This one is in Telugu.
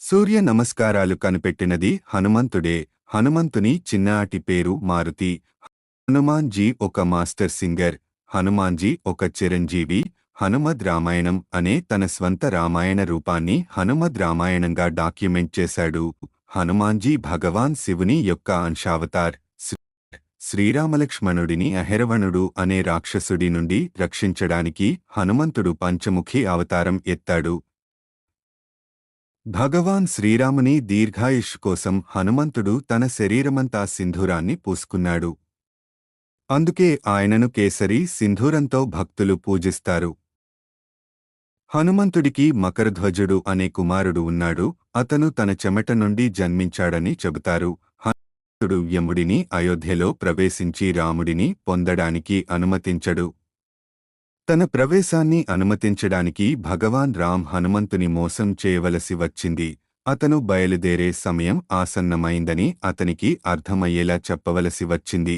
సూర్య నమస్కారాలు కనిపెట్టినది హనుమంతుడే. హనుమంతుని చిన్నాటి పేరు మారుతి. హనుమాన్జీ ఒక మాస్టర్ సింగర్. హనుమాన్జీ ఒక చిరంజీవి. హనుమద్ రామాయణం అనే తన స్వంత రామాయణ రూపాన్ని హనుమద్ రామాయణంగా డాక్యుమెంట్ చేశాడు. హనుమాన్జీ భగవాన్ శివుని యొక్క అంశావతార్. శ్రీరామలక్ష్మణుడిని అహెరవణుడు అనే రాక్షసుడి నుండి రక్షించడానికి హనుమంతుడు పంచముఖి అవతారం ఎత్తాడు. భగవాన్ శ్రీరాముని దీర్ఘాయుష్ కోసం హనుమంతుడు తన శరీరమంతా సింధూరాన్ని పూసుకున్నాడు. అందుకే ఆయనను కేసరి సింధూరంతో భక్తులు పూజిస్తారు. హనుమంతుడికి మకరధ్వజుడు అనే కుమారుడు ఉన్నాడు. అతను తన చెమట నుండి జన్మించాడని చెబుతారు. హనుమంతుడు యముడిని అయోధ్యలో ప్రవేశించి రాముడిని పొందడానికి అనుమతించడు. తన ప్రవేశాన్ని అనుమతించడానికి భగవాన్ రామ్ హనుమంతుని మోసం చేయవలసి వచ్చింది. అతను బయలుదేరే సమయం ఆసన్నమైందని అతనికి అర్థమయ్యేలా చెప్పవలసి వచ్చింది.